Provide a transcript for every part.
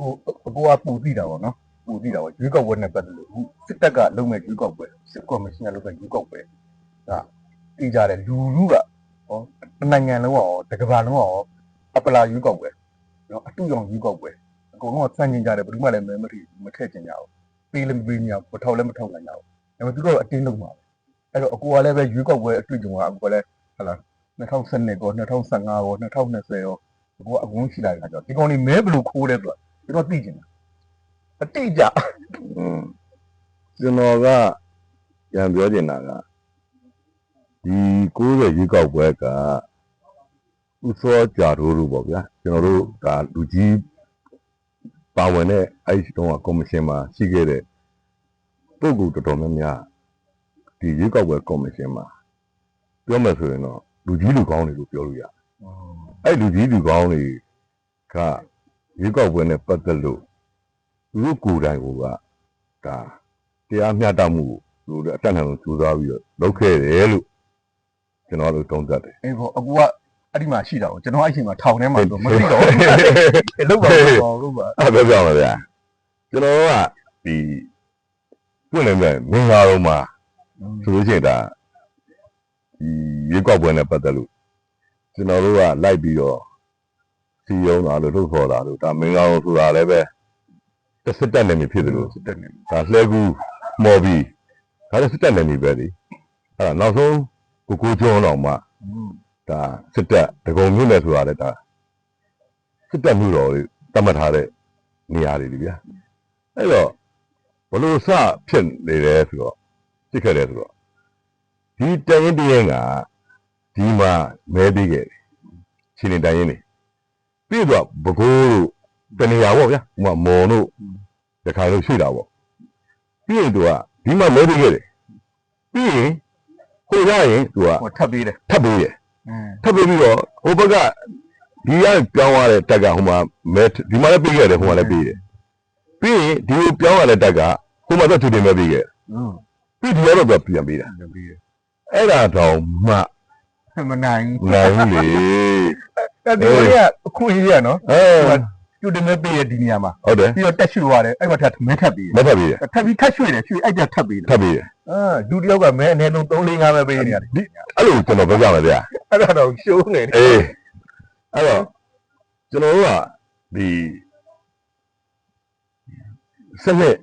အကိုအကိုကပူသိတာပေါ့နော်ပူသိတာပေါ့ရွေးကောက်ပွဲနဲ့ပတ်သက်လို့အခုစစ်တပ်ကလုံးမဲ့ရွေးကောက်ပွဲစစ်ကော်မရှင်ကလုံးမဲ့ရွေးကောက်ပွဲကသိကြတယ်လူလူကဟောတစ်နိုင်ငံလုံးကရောတစ်ကမ္ဘာလုံးကရောအပလာရွေးကောက်ပွဲနော်အတူရောင်ရွေးကောက်ပွဲအကုန်လုံးကစန့်ကျင်ကြတယ်ဘယ်သူမှလည်းမဲမထီမထည့်ကျင်ကြဘူးပေးလည်းမပေးညာမထောက်လည်းမထောက်နိုင်ကြဘူးဒါပေမဲ့သူတို့ကအတင်းလုံးပါအဲ့တော့အကိုကလည်းပဲရွေးကောက်ပွဲအတွေ့အကြုံကအကိုကလည်းဟလာ2012ကော2015ကော2020ရောအကိုကအကုန်ရှိလာတယ်ဆိုတော့ဒီကောင်นี่မဲဘယ်လိုခိုးလဲဆိုတော့ ကျွန်တော်သိကျင်တာအတိအကျอืมကျွန်တော်ကပြန်ပြောချင်တာကဒီ90ရွေးကောက်ပွဲကဥစောကြာတို့လို့ပေါ့ဗျာကျွန်တော်တို့ဒါလူကြီးပါဝင်တဲ့အဲ့ဒီတုန်းကကော်မရှင်မှာရှိခဲ့တဲ့ပုဂ္ဂိုလ်တော်တော်များများဒီရွေးကောက်ပွဲကော်မရှင်မှာပြောမယ်ဆိုရင်တော့လူကြီးလူကောင်းတွေလို့ပြောလို့ရတယ်အဲ့လူကြီးလူကောင်းတွေက ရွေးကောက်ပွဲနဲ့ပတ်သက်လို့သူတို့ကိုယ်တိုင်ကဒါတရားမျှတမှုကိုသူတို့အတတ်နိုင်ဆုံးကြိုးစားပြီးတော့လုပ်ခဲ့တယ်လို့ကျွန်တော်တို့တုံးသပ်တယ်အေးပေါ့အကူကအဲ့ဒီမှာရှိတာကိုကျွန်တော်အဲ့ဒီမှာထောင်ထဲမှာဆိုမသိတော့ဘူးလောက်ပါတော့လို့ပါအဲ့ဒါပြောပြပါဗျာကျွန်တော်ကဒီပြည့်နေမဲ့မင်္ဂလာတော်မှာဆိုလို့ရှိရင်ဒါဒီရွေးကောက်ပွဲနဲ့ပတ်သက်လို့ကျွန်တော်တို့ကလိုက်ပြီးတော့ စီယုံတာလို့ထုတ်ခေါ်တာလို့ဒါမင်္ဂလာတော်ဆိုတာလည်းပဲတစ်စက်တက်နေပြီဖြစ်တယ်လို့စစ်တပ်နေဒါလှဲကူမော်ပြီးဒါလည်းစစ်တက်နေပြီပဲလေအဲ့ဒါနောက်ဆုံးကိုကိုကျောင်းတော်မှာဒါစစ်တက်ဒဂုံမြို့နယ်ဆိုတာလည်းဒါစစ်တက်မြို့တော်လေးတတ်မှတ်ထားတဲ့နေရာတွေလေဗျာအဲ့တော့ဘလို့စဖြစ်နေတယ်ဆိုတော့ဖြစ်ခဲ့တယ်ဆိုတော့ဒီတရင်တရင်ကဒီမှာမဲပေးခဲ့တယ်ချင်းနေတရင်နေ ပြီးတော့ဘကိုးတို့တနေရာပေါ့ဗျာဟိုမှာမော်တို့တခါလို့ရှိတာပေါ့ပြီးရင်သူကဒီမှာလဲပြီးခဲ့တယ်ပြီးရင်ဟိုရရင်သူကဟိုထပ်ပေးတယ်ထပ်ပြီးတယ်အင်းထပ်ပြီးပြီးတော့ဟိုဘက်ကဒီကပြောင်းသွားတဲ့တက်ကဟိုမှာမဲဒီမှာလည်းပြီးခဲ့တယ်ဟိုမှာလည်းပြီးတယ်ပြီးရင်ဒီကိုပြောင်းလာတဲ့တက်ကဟိုမှာတော့သူတင်မဲပြီးခဲ့တယ်อืมပြီးဒီကတော့ပြန်ပြန်ပြီးတာပြန်ပေးတယ်အဲ့ဒါတော့မှမနိုင်ဘူးနိုင်ဘူးလေ အဲ့ဒီကအခုကြီးရနော်အဲကျူတင်မဲပေးရဒီနေရာမှာဟုတ်တယ်ပြီးတော့တက်ရွှေသွားတယ်အဲ့မှာထပ်မဲထပ်ပေးမထပ်ပြီးတယ်ထပ်ပြီးထပ်ရွှေတယ်ရွှေအဲ့ကြထပ်ပေးတယ်ထပ်ပြီးတယ်အာဒုတိယကမဲအနည်းဆုံး3 4 5ပဲပေးနေရတယ်အဲ့လိုကျွန်တော်ပြောပြမယ်ဗျာအဲ့ဒါတော့ရှိုးနေတယ်အေးအဲ့တော့ကျွန်တော်တို့ကဒီစနစ်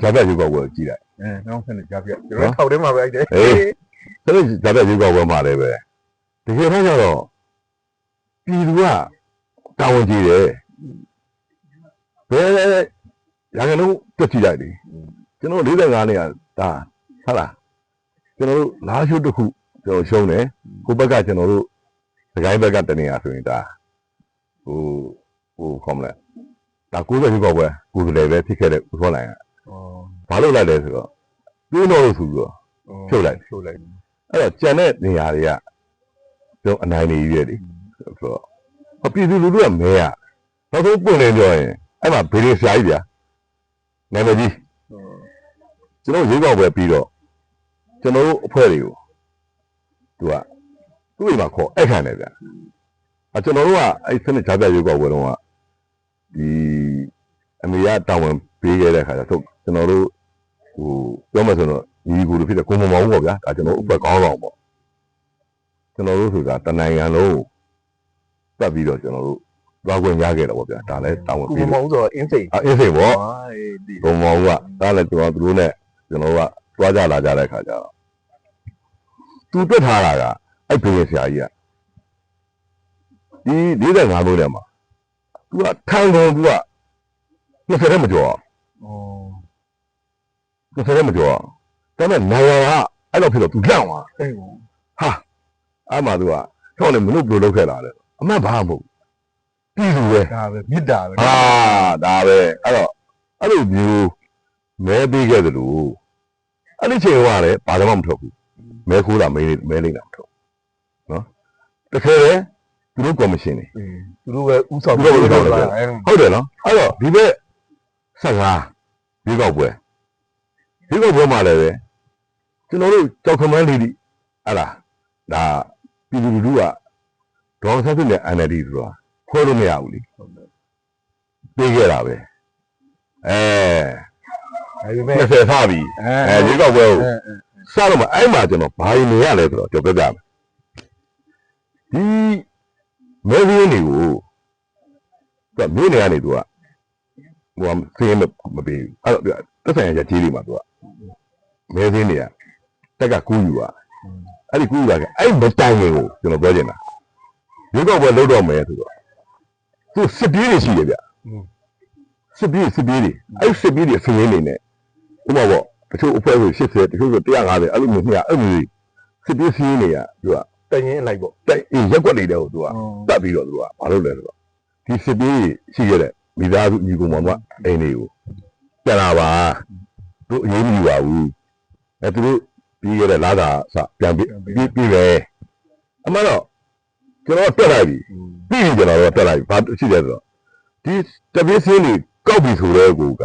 ဂျာဘက်ရေကောက်ဝယ်ကြည့်လိုက်အဲနောက်ဆက်နေကြပြကျွန်တော်ထောက်ထဲမှာပဲအဲ့တယ်ဟေးစနစ်ဂျာဘက်ရေကောက်ဝယ်မှာလည်းပဲတကယ်တော့ကျတော့ ပြည်သူကတာဝန်ကြီးတယ်ဘယ်ရာခိုင်နှုန်းတွက်ကြည့်လိုက်လေကျွန်တော်45နေရဒါဟုတ်လားကျွန်တော်တို့လားရှိုးတစ်ခုကျွန်တော်ရှုံးတယ်ကိုဘက်ကကျွန်တော်တို့စကိုင်းဘက်ကတနေရဆိုရင်ဒါဟိုဟိုခေါမလဲဒါ90ရေကောက်ဝယ်ကိုယ်လည်းပဲဖြစ်ခဲ့တဲ့ဥထောလိုက်ရဩဘာလို့လိုက်လဲဆိုတော့ပြင်းတော့လို့ဆိုပြီးတော့ဖြုတ်လိုက်ဖြုတ်လိုက်အဲ့တော့ကြံတဲ့နေရာတွေကကျွန်တော်အနိုင်နေကြီးရဲ့လေ ဆိုတော့အပြည်သူလူထုကမဲရနောက်ဆုံးပွင့်နေပြောရင်အဲ့မှာဘေးလေးဆရာကြီးဗျာနာမည်ကြီးကျွန်တော်ရေကောက်ပဲပြီးတော့ကျွန်တော်တို့အဖွဲ့တွေကိုသူကသူ့အိမ်မှာခေါ်အဲ့ခံတယ်ဗျာအကျွန်တော်တို့ကအဲ့စနစ်ချပြရေကောက်ပွဲတော့ကဒီအမေရတာဝန်ပေးခဲ့တဲ့ခါကျတော့ကျွန်တော်တို့ဟိုပြောမှဆိုတော့ညီကိုလိုဖြစ်တဲ့ကိုမမောင်ပေါ့ဗျာဒါကျွန်တော်ဥပ္ပကောင်းဆောင်ပေါ့ကျွန်တော်တို့ဆိုတာတနိုင်ငံလုံး တက်ပြီးတော့ကျွန်တော်တို့သွားခွင့်ရခဲ့တော့ပေါ့ဗျာဒါလည်းတာဝန်ကိုပေးမလို့မောင်ဆိုတော့အင်းစိန်အင်းစိန်ပေါ့ဟာအေးဒီဘုံမောင်ကဒါလည်းကျွန်တော်တို့နဲ့ကျွန်တော်ကတွားကြလာကြတဲ့ခါကျတော့သူတွက်ထားတာကအဲ့ဘယ်ဆရာကြီးကဒီ45မျိုးထဲမှာသူကထန်ကုန်သူက20ထဲမကျော်အောင်ဩ20ထဲမကျော်အောင်ဒါပေမဲ့နိုင်ငံကအဲ့လိုဖြစ်တော့သူလန့်သွားအေးဟာအဲ့မှာသူကထောက်နေမလို့ဘယ်လိုလုပ်ခဲ့တာလဲ အမှန်ဘာမှမဟုတ်ပြည်သူပဲဒါပဲမြစ်တာပဲဟာဒါပဲအဲ့တော့အဲ့လိုမျိုးမဲပေးခဲ့သလိုအဲ့ဒီချိန်ကလည်းဘာမှမထွက်ဘူးမဲခိုးတာမဲလေးမဲလေးတာမထွက်ဘူးနော်တကယ်လေသူတို့ကော်မရှင်နေအေးသူတို့ပဲဥဆောင်သူတို့ပဲဥဆောင်တာတယ်အဲဟုတ်တယ်နော်အဲ့တော့ဒီဘက်ဆက်ကားဒီကောက်ပွဲဒီကောက်ပွဲမှာလည်းပဲကျွန်တော်တို့ကြောက်ခမန်းလေးဒီအဲ့လားဒါပြည်သူလူထုက ဒေါ်ဆန်းစုနဲ့ NLD ဆိုတာခွဲလို့မရဘူးလေပေးခဲ့တာပဲအဲဒါပေမဲ့20ထားပြီအဲအဲရွေးကောက်ပွဲကိုအဲစတော့မှအဲ့မှာကျွန်တော်ဘာရင်နေရလဲဆိုတော့ကျွန်တော်ပြောပြမယ်ဒီမဲဗီးတွေကိုသူကမြို့နေကနေသူကဟိုကစင်းမပေးဘူးအဲ့တော့တက်ဆိုင်ရကြီးတွေမှာသူကမဲဗီးတွေကတက်ကကူးယူอ่ะအဲ့ဒီကူးယူတာကအဲ့မတိုင်ငယ်ကိုကျွန်တော်ပြောချင်တာ ရွေးကောက်ပွဲလုပ်တော့မယ်ဆိုတော့သူစစ်ပြေးတွေရှိတယ်ဗျစစ်ပြေးစစ်ပြေးတွေအဲ့စစ်ပြေးတွေဆင်းရင်းနေနဲ့ဥပမာပေါ့တချို့အဖွဲ့ဆို80တချို့ဆို150အဲ့လိုမျိုးနှစ်အဲ့လိုမျိုးစစ်ပြေးစည်းနေရသူကတရင်အလိုက်ပေါ့တိုက်အေးရက်ွက်နေတယ်ဟိုသူကတတ်ပြီးတော့သူကဘာလုပ်လဲဆိုတော့ဒီစစ်ပြေးရှိရတဲ့မိသားစုညီကောင်မောင်ကအိမ်လေးကိုပြန်လာပါသူအရေးမယူပါဘူးအဲသူတို့ပြီးရတဲ့လာတာစပြန်ပြီးပြီးပြီးပဲအမှန်တော့ ကျွန်တော်တက်လိုက်ပြီပြီးပြီကျွန်တော်တော့တက်လိုက်ပြီဘာရှိလဲဆိုတော့ဒီတပြေးစင်းတွေကောက်ပြီဆိုတဲ့ကူက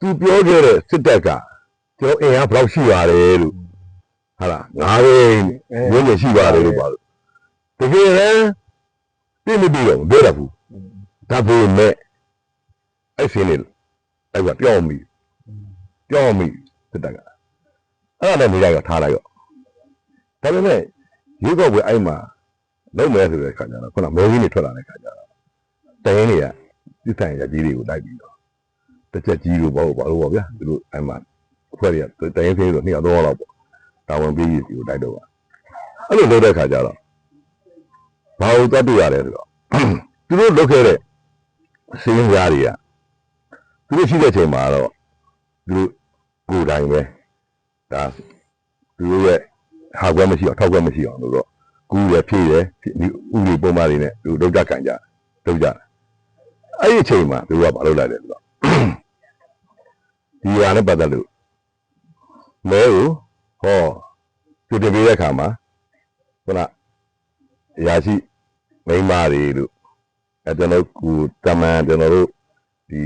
သူပြောခဲ့တဲ့စစ်တပ်ကကျွန်တော်အင်အားဘယ်လောက်ရှိပါလဲလို့ဟာလားငါးဘိန်းဝင်းနေရှိပါတယ်လို့ပါလို့တကယ်လည်းပြည့်မပြီးတော့မပြောတတ်ဘူးဒါပေမဲ့အဲ့စင်းနေအဲ့ကပြောင်းမိပြောင်းမိစစ်တပ်ကအဲ့ဒါနဲ့နေလိုက်တော့ထားလိုက်တော့ဒါပေမဲ့ရုပ်ောက်ပွဲအဲ့မှာ လုံးမဲဆိုတဲ့ခါကျတော့ခုနမဲကြီးနေထွက်လာတဲ့ခါကျတော့တရင်တွေကစစ်တိုင်ရကြီးတွေကိုလိုက်ပြီးတော့တစ်ချက်ကြီးလို့ပေါ့ဘာလို့ပေါ့ဗျာသူတို့အဲ့မှာအဖွဲ့တွေကတရင်သေးလို့နှစ်ယောက်တော့လောက်ပေါ့တာဝန်ပြီးပြီကိုတိုက်တော့ပါအဲ့လိုလုပ်တဲ့ခါကျတော့ဘာလို့တတ်တွေ့ရတယ်ဆိုတော့သူတို့လုပ်ခဲ့တဲ့စီးရင်ရားတွေကသူတို့ရှိတဲ့ချိန်မှာတော့သူတို့ကိုယ်တိုင်ပဲဒါသူတို့ရဲ့ဟာကွက်မရှိအောင်ထောက်ကွက်မရှိအောင်လို့တော့ ကူးရဖြည့်ရဒီဥပဒေပုံမှန်တွေနဲ့သူတို့လုပ်ကြကန်ကြလုပ်ကြအဲ့ဒီအချိန်မှာသူတို့ကမလုပ်လိုက်တယ်ဆိုတော့ဒီဟာနဲ့ပတ်သက်လို့မဲကိုဟောသူတင်ပေးတဲ့အခါမှာခုနအရာရှိမိန်းမတွေလို့အဲကျွန်တော်ကူတမန်ကျွန်တော်တို့ဒီ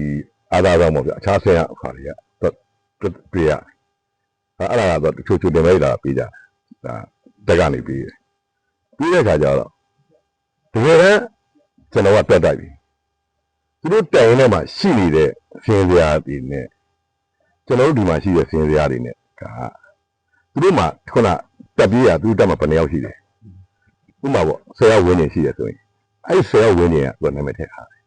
အားသာတော့ပေါ့ဗျအခြားဆင်းရအခါတွေကတော့ပြရအဲ့ဒါကတော့တချို့ချိုတင်ပေးတာပေးကြဒါတက်ကနေပေးတယ် ပြီးတဲ့အခါကျတော့တကယ်တမ်းကျွန်တော်ကတက်တိုက်ပြီသူတို့တိုင်ထဲမှာရှိနေတဲ့ဆင်းစရာတွေနဲ့ကျွန်တော်တို့ဒီမှာရှိတဲ့စင်စရာတွေနဲ့ကသူတို့မှခုနတက်ပြေးရသူတို့တက်မှာဘယ်နှယောက်ရှိတယ်ဥပမာပေါ့ဆယ်ယောက်ဝင်းနေရှိတယ်ဆိုရင်အဲ့ဆယ်ယောက်ဝင်းနေကသူကနာမည်ထည့်ထားတယ်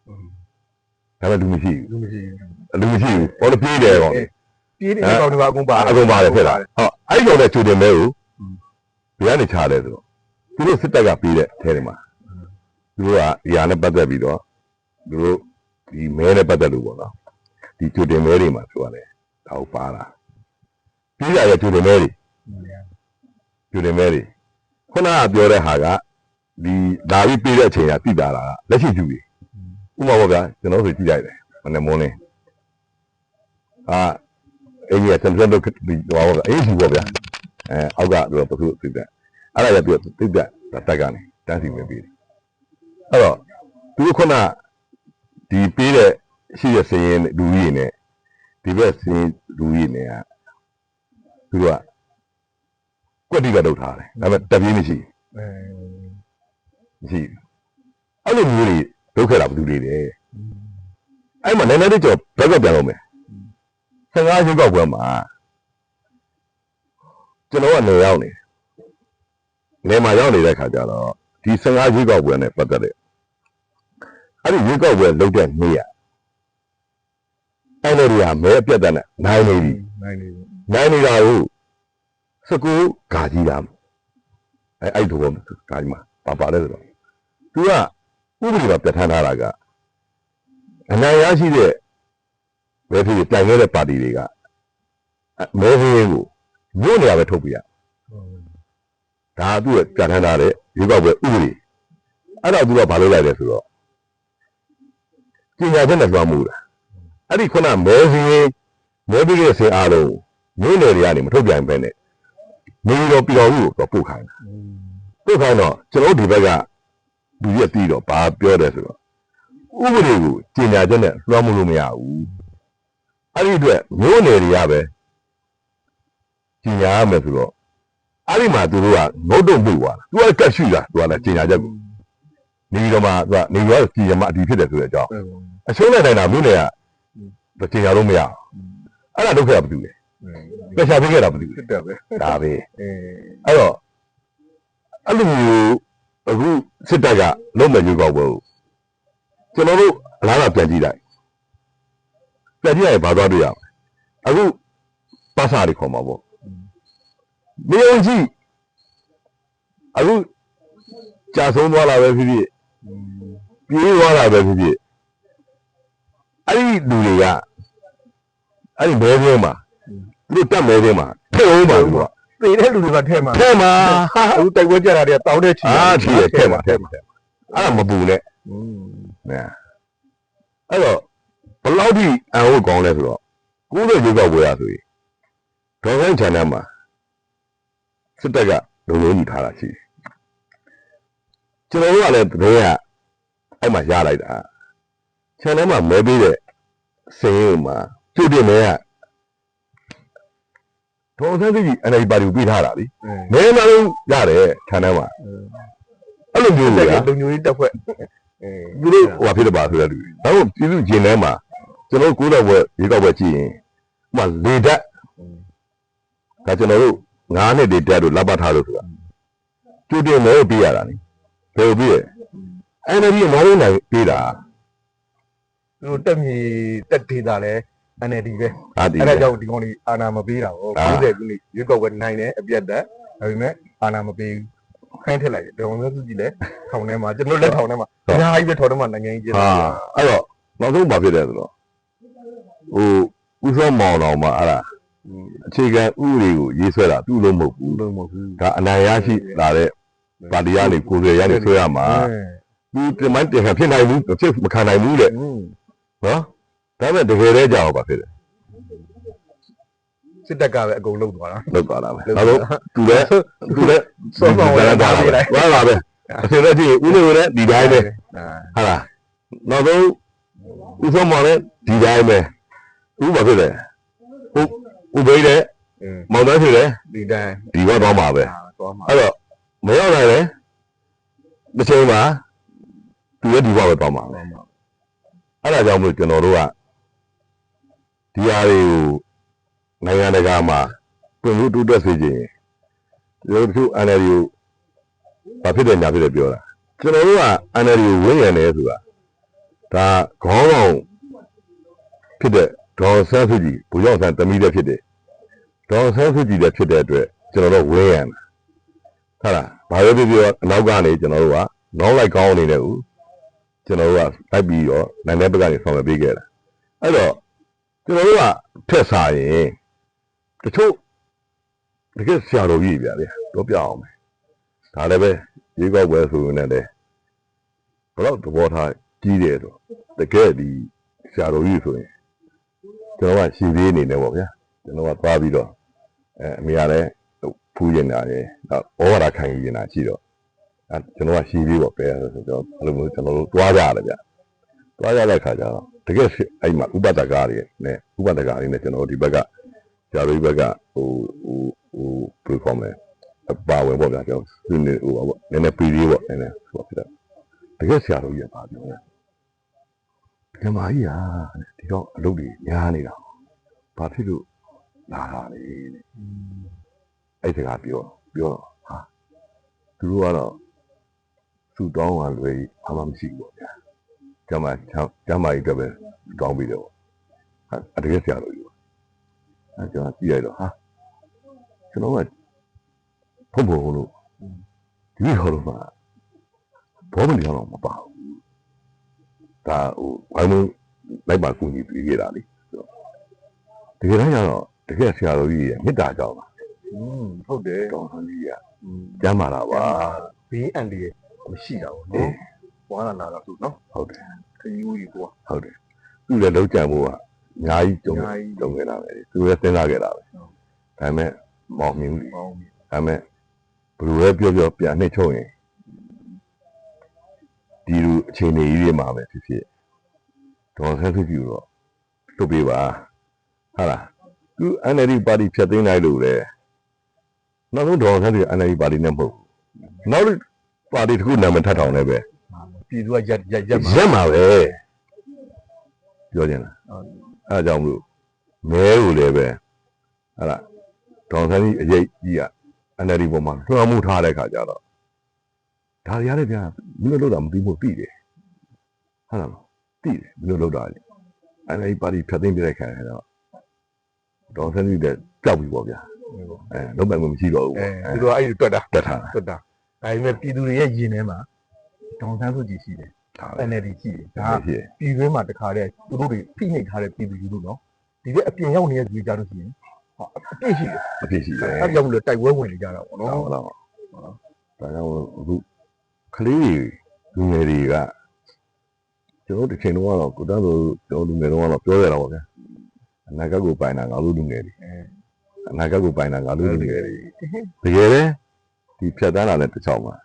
ဒါပေမဲ့လူမရှိလူမရှိဘူးလူမရှိဘူးဘောလပြေးတယ်ပေါ့ပြေးတဲ့ကောင်တွေကအကုန်ပါအကုန်ပါတယ်ဖြစ်လာဟောအဲ့ဒီကောင်နဲ့ချူတင်မဲကိုဘယ်ကနေချတယ်ဆိုတော့ သူတို့စစ်တပ်ကပြေးတဲ့ထဲတွေမှာသူတို့ကဒီဟာနဲ့ပတ်သက်ပြီးတော့သူတို့ဒီမဲနဲ့ပတ်သက်လို့ပေါ့နော်ဒီချူတင်မဲတွေမှာသူကလည်းဒါကိုပါလာပြေးရတဲ့ချူတင်မဲတွေပြတယ်မဲတွေခုနကပြောတဲ့ဟာကဒီဒါပြီးပြေးတဲ့အချိန်ကတိတာလားလက်ရှိကျူကြီးဥပမာပေါ့ဗျာကျွန်တော်ဆိုကြည့်လိုက်တယ်မနေ့မိုးလင်းအာအဲ့ဒီဆန်ဆန်တော့ဒီဟောပေါ့ဗျာအေးကျူပေါ့ဗျာအဲအောက်ကတော့ပခုသိတဲ့ အဲ့ဒါရပြသိတဲ့တက်ကနေတန်းစီဝင်ပြီးအဲ့တော့သူခုနဒီပြေးတဲ့ရှိရစရင်လူကြီးနဲ့ဒီဘက်စရင်လူကြီးနဲ့ကသူကကွက်တိကတုတ်ထားတယ်ဒါပေမဲ့တပြေးမရှိအဲမရှိဘူးအဲ့လိုမျိုးတွေဒုက္ခတာဘယ်သူတွေလဲအဲ့မှာနည်းနည်းလေးကြောဘက်ကပြန်လို့မယ်15ရုပ်ောက်ပွဲမှာကျွန်တော်ကနေရောက်နေ နေမှာရောက်နေတဲ့ခါကျတော့ဒီ15ရုပ်ောက်ပွဲနဲ့ပတ်သက်တဲ့အဲ့ဒီရုပ်ောက်ပွဲလုပ်တဲ့နေ့ရအဲ့လိုတွေကမဲအပြတ်တဲ့နဲ့နိုင်နေပြီနိုင်နေပြီနိုင်နေတာကိုစကူဂါကြီးတာအဲအဲ့ဒီတော့ဂါကြီးမှာပါပါလဲဆိုတော့သူကဥပဒေမှာပြဋ္ဌာန်းထားတာကအနိုင်ရရှိတဲ့ဘယ်ဖြစ်တိုင်ခဲ့တဲ့ပါတီတွေကမဲဖေးကိုညို့နေရပဲထုတ်ပြရ ဒါကသူ့ရဲ့ပြဋ္ဌာန်းထားတဲ့ရေကောက်ပဲဥပဒေအဲ့တော့သူကဘာလုပ်လိုက်လဲဆိုတော့ကျညာချက်နဲ့လွှမ်းမှုလားအဲ့ဒီခုနမဲဖေးမဲဖေးရဲ့ဆင်အားလုံးမြို့နယ်တွေကနေမထုတ်ပြန်ပဲနဲ့နေတော့ပြည်တော်စုကိုတော့ပို့ခိုင်းတာပို့ခိုင်းတော့ကျွန်တော်တို့ဒီဘက်ကလူရက်ပြီးတော့ဘာပြောတယ်ဆိုတော့ဥပဒေကိုကျင်ညာချက်နဲ့လွှမ်းမိုးလို့မရဘူးအဲ့ဒီအတွက်မြို့နယ်တွေကပဲကျင်ညာရမယ်ဆိုတော့ အဲ့ဒီမှာသူတို့ကငုတ်တုံမှုသွားတာသူကကတ်ရှိတာသူကလည်းကျင်ညာချက်ကိုနေတော့မှသူကနေရောကျင်ညာမအတီဖြစ်တယ်ဆိုတဲ့အကြောင်းအရှုံးနဲ့နိုင်တာမြို့နယ်ကတင်ရလို့မရအောင်အဲ့ဒါဒုက္ခကဘာလို့လဲပယ်ရှာပေးခဲ့တာဘာလို့လဲစစ်တက်ပဲဒါပဲအဲအဲ့တော့အဲ့လိုမျိုးအခုစစ်တပ်ကလုံးမဲ့ရွေးကောက်ပွဲကိုကျွန်တော်တို့အလားအလာပြန်ကြည့်လိုက်ပြန်ကြည့်ရင်ဘာသွားတွေ့ရမလဲအခုပါစာတွေခေါ်မှာပေါ့ နေအောင်ကြည့်အခုကြာဆုံးသွားတာပဲဖြစ်ဖြစ်ပြေးသွားတာပဲဖြစ်ဖြစ်အဲ့ဒီလူတွေကအဲ့ဒီမဲမဲမှာသူတို့တက်မဲမဲမှာထည့်အောင်ပါလို့ကသေတဲ့လူတွေကထဲမှာထဲမှာဟာအခုတိုက်ပွဲကြတာတွေကတောင်းတဲ့ချီအာထီရထဲမှာထဲမှာအဲ့ဒါမပူနဲ့อืมနဲအဲ့တော့ဘယ်လောက်ထိအန်ဟုတ်ကောင်းလဲဆိုတော့ကိုယ်တို့ရေကောက်ပွဲရဆိုရင်ဒေါ်ဆိုင်ချန်နယ်မှာ စစ်တပ်ကလုံလုံးကြီးထားတာရှိတယ်ကျွန်တော်တို့ကလည်းတကယ်ကအဲ့မှာရလိုက်တာချန်နယ်မှာမဲပေးတဲ့စင်ရုံမှာကျွတ်တင်မဲကဒေါ်ဆိုင်ကြီးအနေပါတီကိုပေးထားတာလीအဲမဲမလုံးရတယ်ချန်နယ်မှာအဲ့လိုမျိုးတတွေကက်ကလုံညိုကြီးတက်ဖွဲ့အဲသူတို့ဟိုဖြစ်တော့ပါဆိုတဲ့လူတွေဒါတော့ပြည်သူဂျင်ထဲမှာကျွန်တော်ကိုးတော့ဘွဲရေတော့ဘွဲကြည့်ရင်ဟိုမှာလေဓာတ်ဒါကျွန်တော်တို့ ငါးနှစ်တည်းတက်တို့လက်ပတ်ထားလို့ဆိုတာကျွတ်တင်မဲကိုပေးရတာနိဘယ်လိုပေးရအဲ့ဒီကမလုံးနိုင်ပေးတာသူတို့တက်မြေတက်ဒေတာလဲ NLD ပဲအာဒီအဲ့ဒါကြောင့်ဒီကောင်ကြီးအာနာမပေးတာဟောအာ90ခုနှစ်ရွေးကောက်ပွဲနိုင်တယ်အပြတ်တက်ဒါပေမဲ့အာနာမပေးဘူးခိုင်းထက်လိုက်တယ်ဒေါ်အောင်ဆန်းစုကြည်လည်းထောင်ထဲမှာကျွန်တော်လက်ထောင်ထဲမှာအများကြီးပဲထောင်ထဲမှာနိုင်ငံကြီးကျင်းဟာအဲ့တော့နောက်ဆုံးဘာဖြစ်လဲဆိုတော့ဟိုဥစောမောင်တော်မှာအဲ့ဒါ အခြေခံဥပဒေကိုရေးဆွဲတာသူ့လုံးမဟုတ်ဘူးလုံးမဟုတ်ဘူးဒါအနိုင်ရရှိလာတဲ့ပါတီကနေကိုယ်ရွယ်ရနေဆွဲရမှာသူတင်မိုင်းတင်ခံဖြစ်နိုင်ဘူးဖြစ်မခံနိုင်ဘူးတဲ့อืมနော်ဒါပေမဲ့တကယ်တည်းကြောက်ပါဖြစ်တယ်စစ်တပ်ကပဲအကုန်လုံးသွားတာလောက်သွားတာပဲနောက်ဆုံးသူလည်းသူလည်းစောစောဝင်လာပြီလိုက်သွားပါပဲအစလည်းကြည့်ဦးနေဝင်လည်းဒီတိုင်းပဲအာဟာလားနောက်ဆုံးဦးဆုံးမောင်လည်းဒီတိုင်းပဲဦးဘာဖြစ်လဲဦးဦးဘိ တဲ့อืมမောင်သားဖြစ်တယ်ဒီတိုင်းဒီဘက်တော့မှာပဲအာသွားမှာအဲ့တော့မရောက်နိုင်လေတစ်ချိန်မှာသူလည်းဒီဘက်ပဲတော့မှာပဲသွားမှာအဲ့ဒါကြောင့်မို့ကျွန်တော်တို့ကဒီဟာတွေကိုနိုင်ငံတကာမှာပြင်လို့တိုးတက်စေခြင်းကျွန်တော်တို့ NLD ကိုဘာဖြစ်တယ်ညာဖြစ်တယ်ပြောတာကျွန်တော်တို့က NLD ကိုဝင်းရံတယ်ဆိုတာဒါခေါင်းဆောင်ဖြစ်တဲ့ ဒေါ်ဆန်းစုကြည်ဘူရောက်ဆန်းတမီးလည်းဖြစ်တယ်ဒေါ်ဆန်းစုကြည်လည်းဖြစ်တဲ့အတွက်ကျွန်တော်တို့ဝင်းရံတာဟုတ်လားဘာပဲဖြစ်ဖြစ်အနောက်ကနေကျွန်တော်တို့ကနောက်လိုက်ကောင်းအနေနဲ့ဦးကျွန်တော်တို့ကလိုက်ပြီးတော့နိုင်တဲ့ဘက်ကနေဆောင်ရွက်ပေးခဲ့တာအဲ့တော့ကျွန်တော်တို့ကထက်စားရင်တချို့တကယ်ဆရာတော်ကြီးဗျာလေတော့ပြအောင်မယ်ဒါလည်းပဲရေကောက်ပွဲဆိုရင်လည်းဘယ်တော့သဘောထားကြီးတယ်ဆိုတကယ်ဒီဆရာတော်ကြီးဆိုရင် ကျွန်တော်ကရှည်သေးအနေနဲ့ပေါ့ဗျာကျွန်တော်ကသွားပြီးတော့အဲအမေကလည်းဖူးရင်တာရယ်တော့ဩဝါဒခံယူရင်တာရှိတော့အဲကျွန်တော်ကရှည်သေးပေါ့ပဲဆိုတော့အဲ့လိုမျိုးကျွန်တော်တို့တွားကြရတယ်ဗျာတွားရတဲ့ခါကျတော့တကယ်အဲ့မှာဥပဒကာတွေနဲ့ဥပဒကာတွေနဲ့ကျွန်တော်တို့ဒီဘက်ကဆရာတော်ကြီးဘက်ကဟိုဟိုဟိုဘယ်လိုခေါ်မလဲအပါဝင်ပေါ့ဗျာကျွန်တော်သူနေဟိုပေါ့နည်းနည်းပြီးသေးပေါ့နည်းနည်းဆိုတော့ဖြစ်တယ်တကယ်ဆရာတော်ကြီးကပါပြောတယ် ဓမ္မကြီးဟာဒီတော့အလုပ်တွေများနေတာဘာဖြစ်လို့လာတာလဲတဲ့အဲ့ဒါကပြောပြောတော့ဟာသူတို့ကတော့သူ့တောင်းကလွယ်ဘာမှမရှိဘူးပေါ့ဗျာကျမကျမကြီးတော့ပဲတောင်းပြီးတော့ဟာအတကယ်ဆရာတော်ကြီးအဲကျွန်တော်ကြည့်လိုက်တော့ဟာကျွန်တော်ကဖုံဖုံလို့ဒီဟောလို့မှာဘောမလျောင်းတော့မပါဘူး ဒါဟိုဘာလို့လိုက်ပါကူညီပြီးခဲ့တာလေတကယ်တမ်းကျတော့တကယ်ဆရာတော်ကြီးရဲ့မေတ္တာကြောင့်ပါ อืมဟုတ်တယ် တော်တော်ကြီးက อืม ကျမ်းမာတာပါ ဘေးအန်ဒီရဲ့မရှိတာပေါ့နော်ဘွာလာလာတာဆိုနော် ဟုတ်တယ် ခရီးဦးကြီးကွာ ဟုတ်တယ်သူလည်းလုံးကြံဖို့ကအများကြီးကြုံ အများကြီး ကြုံခဲ့တာပဲသူလည်းစဉ်းစားခဲ့တာပဲ ဟုတ် ဒါပေမဲ့မောင်မြူးလေ ဟောင်း ဒါပေမဲ့ဘယ်လိုလဲပြောပြောပြန်နှိမ့်ချုံရင် ဒီလိုအခြေအနေကြီးတွေမှာပဲဖြစ်ဖြစ်ဒေါ်ဆန်းစုကြည်ကိုတော့လွတ်ပေးပါဟာလားသူ NLD ပါတီဖြတ်သိမ်းလိုက်လို့လေနောက်ဆုံးဒေါ်ဆန်းစုကြည် NLD ပါတီနဲ့မဟုတ်ဘူးနောက်ပါတီတစ်ခုနာမည်ထပ်ထောင်လည်းပဲပြည်သူကရက်ရက်ရက်မှာရက်မှာပဲပြောချင်တာဟုတ်အဲဒါကြောင့်မလို့မဲကိုလည်းပဲဟာလားဒေါန်ဆန်းကြီးအရေးကြီးက NLD ပေါ်မှာလွှမ်းမှုထားတဲ့ခါကျတော့ ဒါတွေရတယ်ဗျာဘယ်လိုလုပ်တာမသိဘူးသိတယ်ဟုတ်လားမသိတယ်ဘယ်လိုလုပ်တာလဲ NLD ပါတီဖြတ်သိမ်းပြတဲ့ခါကျတော့ဒေါန်ဆန်းကြီးလည်းကြောက်ပြီပေါ့ဗျာအဲလုံးပိုင်မှုမရှိတော့ဘူးအဲပေါ့သူတို့ကအဲ့ဒီတွက်တာတက်ထားတာတွက်တာဒါပေမဲ့ပြည်သူတွေရဲ့ရင်ထဲမှာဒေါန်ဆန်းစုကြည်ရှိတယ်ဒါပဲ NLD ရှိတယ်ဒါဒါကဖြစ်ပြည်တွင်းမှာတခါတည်းသူတို့တွေဖိနှိပ်ထားတဲ့ပြည်သူလူထုနော်ဒီကအပြင်ရောက်နေတဲ့လူတွေကြလို့ရှိရင်ဟောအပြည့်ရှိတယ်အဖြစ်ရှိတယ်အဲဒါကြောင့်မလို့တိုက်ပွဲဝင်နေကြတာပေါ့ဟုတ်နော်လားဒါကြောင့်အခု ကလေးတွေလူငယ်တွေကကျွန်တော်တို့တစ်ချိန်တော့ကတော့ကိုတန်းဆိုကျွန်တော်လူငယ်တော့ကတော့ပြောရတာပေါ့ဗျာအနာဂတ်ကိုပိုင်တာငါတို့လူငယ်တွေအဲအနာဂတ်ကိုပိုင်တာငါတို့လူငယ်တွေတကယ်လေဒီဖြတ်တန်းလာတဲ့တစ်ချောင်းမှာ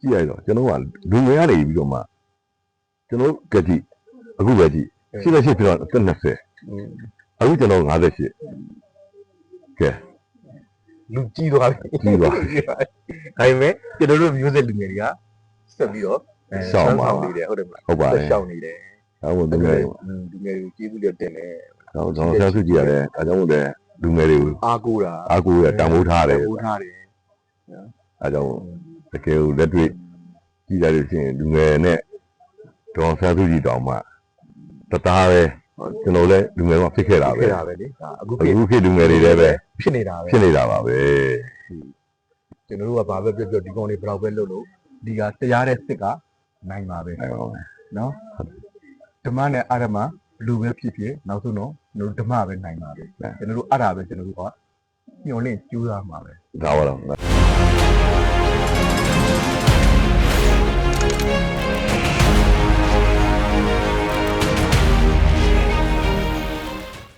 ကြည့်ရတော့ကျွန်တော်ကလူငယ်ကနေပြီးတော့မှကျွန်တော်ကကြည့်အခုပဲကြည့်ရှိလက်ရှိပြီးတော့အသက်20အခုကျွန်တော်58ကဲ လူကြီးသွားပြီကြီးသွားဒါပေမဲ့ကျွန်တော်တို့မျိုးဆက်လူငယ်တွေကဆက်ပြီးတော့အဲရှောင်းပါပါနေတယ်ဟုတ်တယ်မလားဟုတ်ပါဆက်ရဲ့ရှောင်းနေတယ်ဒါမှမဟုတ်လူငယ်တွေอืมလူငယ်တွေကိုကျေးဇူးလက်တင်တယ်တော့ကျွန်တော်ဆက်စုကြည့်ရတယ်ဒါကြောင့်မို့လဲလူငယ်တွေကိုအားကိုးတာအားကိုးရတန်ဖိုးထားတယ်တန်ဖိုးထားတယ်အဲကြောင့်တကယ်ကိုလက်တွေ့ကြည့်လိုက်လို့ရှိရင်လူငယ်နဲ့ဒေါန်ဆန်းစုကြည်တောင်မှတသားပဲ ကျွန်တော်လည်းလူငယ်တော့ဖြစ်ခဲ့တာပဲဖြစ်တာပဲလေဒါအခုအခုခေတ်လူငယ်တွေလည်းပဲဖြစ်နေတာပဲဖြစ်နေတာပါပဲကျွန်တော်တို့ကဘာပဲပြောပြောဒီကောင်တွေဘယ်တော့ပဲလုပ်လို့ဒီကတရားတဲ့စစ်ကနိုင်ပါပဲအဲပါပဲနော်ဓမ္မနဲ့အာရမဘလူပဲဖြစ်ဖြစ်နောက်ဆုံးတော့ကျွန်တော်တို့ဓမ္မပဲနိုင်ပါပဲကျွန်တော်တို့အဲ့ဒါပဲကျွန်တော်တို့ကညှော်လင့်ကြိုးစားမှာပဲဒါပါတော့